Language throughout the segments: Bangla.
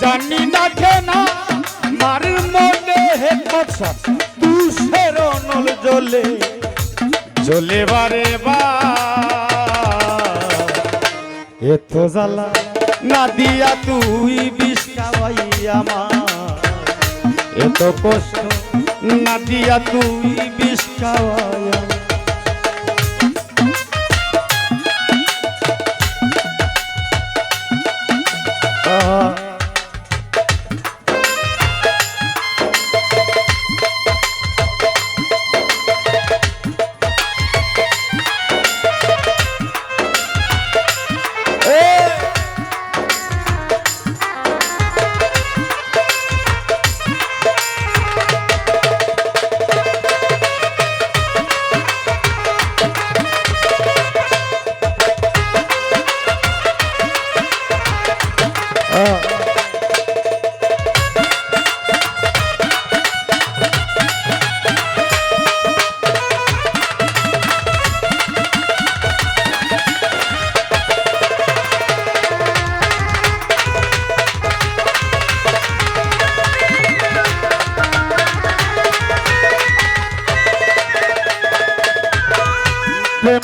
জানি না কেনা, মার মনে হে তুষের নল জ্বলে জ্বলে বারে বা। এত জ্বালা না দিয়া তুই বিষ খাওয়াই আমার। এত কষ্ট না দিয়া তুই বিষ।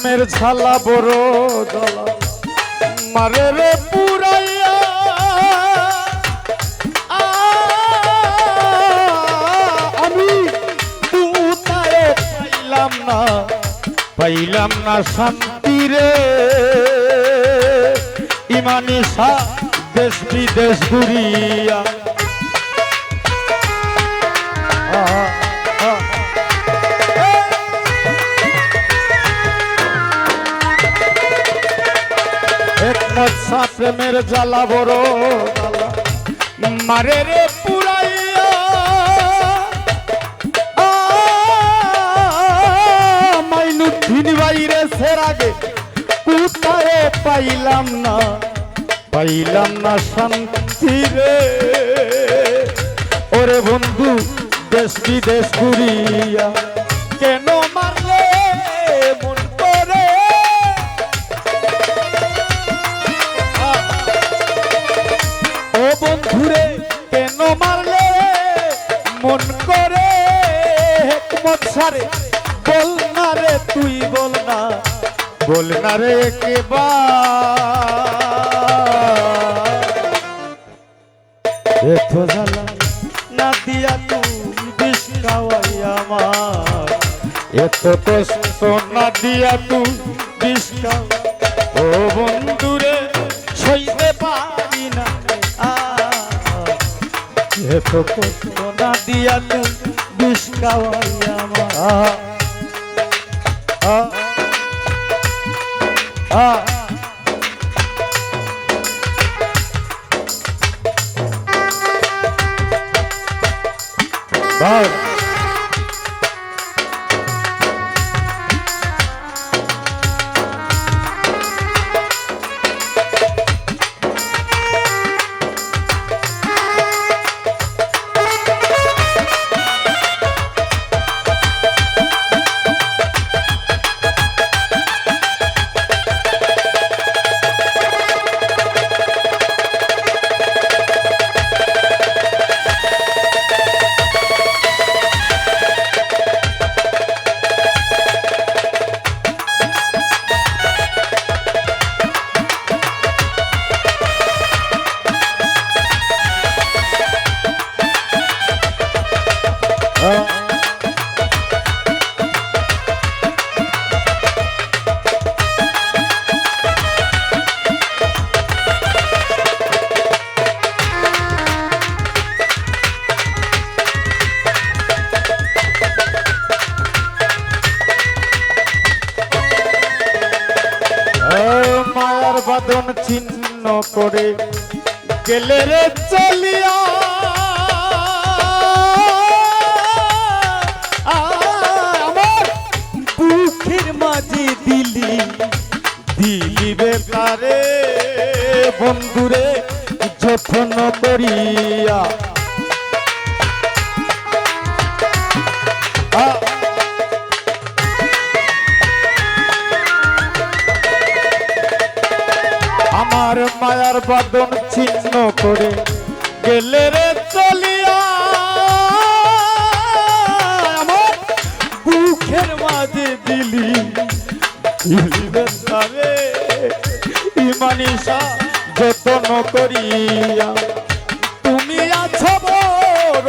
প্রেমের ঝালা বড় জ্বালা। মারে রে পুরাইয়া। আমি দুতারে পাইলাম না পাইলাম না শান্তি রে। ইমানি সা দেশ বিদেশ ঘুরিয়া একমত সা প্রেমের জ্বালা বড়। মারে রে পুরাইয়া। মাইনুদ্দিন বাইরে সের আগে কোথায় পাইলাম না পাইলাম না শান্তি রে। ওরে বন্ধু, দেশ বিদেশ ঘুরিয়া, কেন মারলে সারে। বল না রে তুই বল না। বল না রে একেবার এত জ্বালা না দিয়া তুই বিষ খাওয়াই আমার এত কষ্ট না দিয়া তুই বিষ ও বন্ধুরে সইতে পারি না এত কষ্ট না দিয়া তুই বিষ আমার বাদন চিহ্ন করে গেলে রে চলিয়া। দিলি দিলি বন্ধুরে যত্ন করিয়া। আমার মায়ার বাদন চিহ্ন করে গেলে রে চলিয়া। আমার মাঝে দিলি ইমানিসা করিয়া তুমি আছো বড়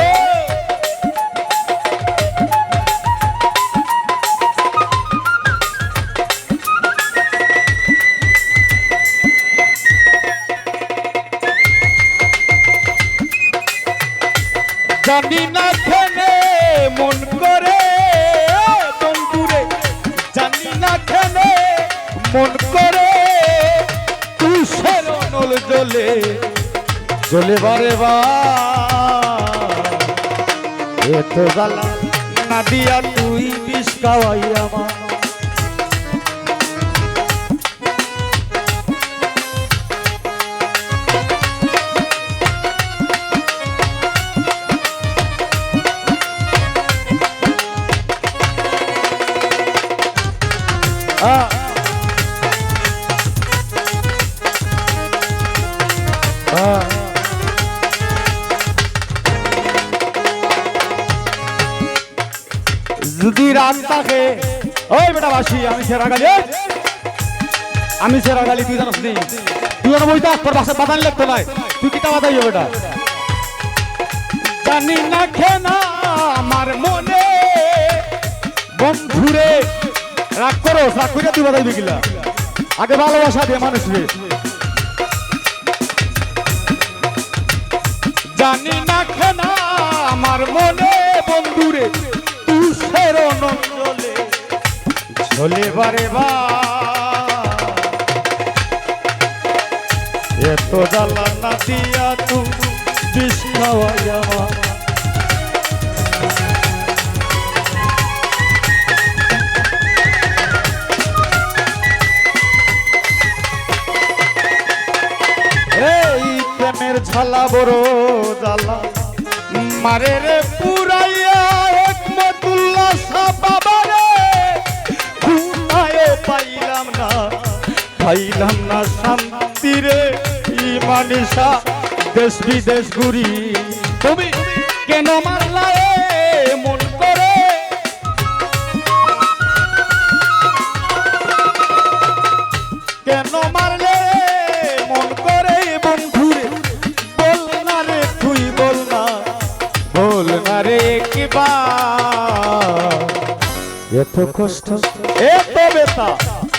জানি না খেনে মন করে বন্ধুরে, জানি না খেনে মন করে, তুষের নল জ্বলে জ্বলে বারে বা এত জ্বালা, না দিয়া তুই বিষ খাওয়াই আমার। থাকে ওই বেটা বাসি, আমি সেরা গালি আমি সেরা গালি তুই জানাস নি? তুই আর বইতা তোর বাসা বাদান লাগতো নাই। তুই কিতা বাদাই বেটা? জানি না খেনা আমার মনে। বন্ধুরে, রাগ করো রাগ করিয়া তুই বাদাই বিকিলা আগে ভালোবাসা দে মানুষ রে। জানি না খেনা আমার মনে, বন্ধুরে তুষের নন্দলে ঝোলে বারে বা। এত জ্বালা না দিয়া তু বিষ আমার। এই প্রেমের ঝালা বড় জ্বালা। মারে রে পুরাইয়া একমতুল্লাহ শাহ না। পাইলাম না শান্তি রে ইমানিসা দেশ বিদেশ ঘুরি। তুমি কেন মারলা মন করে? কেন মারলে মন করে বন্ধুরে বল না রে, তুই বল না। বল না রে কিবা এত কষ্ট, এত বেতা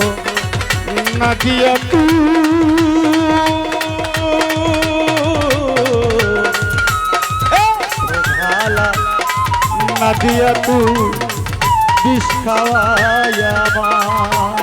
দুঃখ। না দিয়া তুই না বিষ খাওয়ায় আমার।